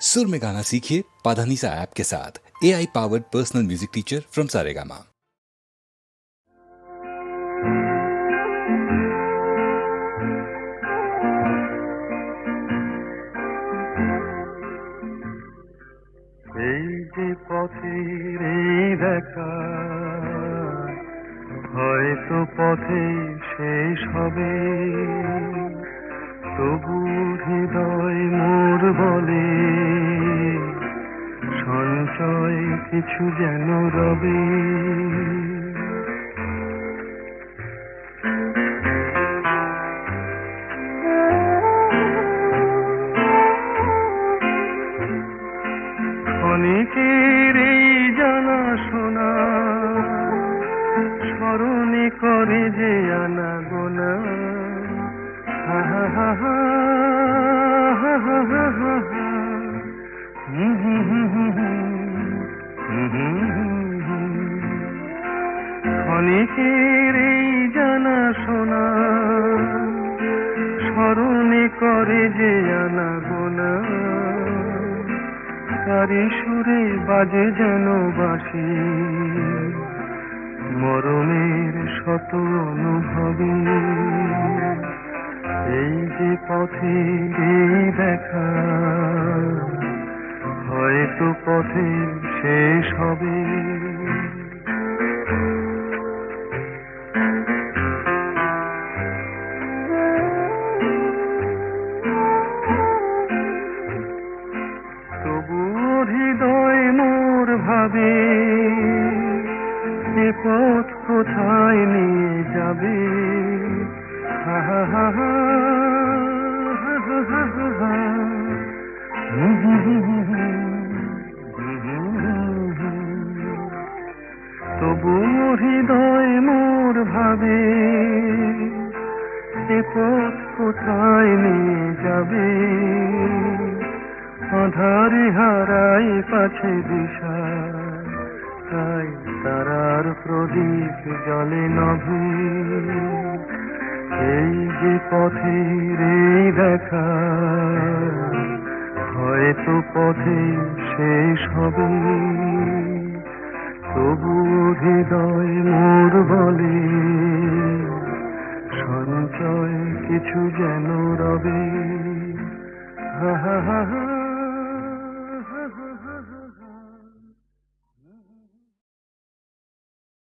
सुर में गाना सीखिए पाधानीसा ऐप के साथ A I powered personal music teacher from Saregama এই যে পথের এই দেখা হয়তো পথে শেষ হবে তবু হৃদয় মোর বলে সঞ্চয় কিছু যেন রবে অনেকের এই জানা শোনা স্মরণে করে যে আনা গোনা হা হা হা হা, হা। অনেকের এই জানা শোনা স্মরণে করে যে আনা গোনা তারি সুরে বাজে যেন বাঁশি মরণের শত অনুভবে। এই যে পথে এই দেখা, হয়তো পথে শেষ হবে। হুম হুম হুম হুম। তবু হৃদয় মোর ভাবে এ পথ কোথায় নিয়ে যাবে আধারে হারাই পাছে দিশা, তাই তারার প্রদীপ জলে নভে। এই যে পথের এই দেখা হয়তো পথে শেষ হবে। তবু হৃদয় মোর বলে, সঞ্চয় কিছু যেন রবে। হা হা হা হা।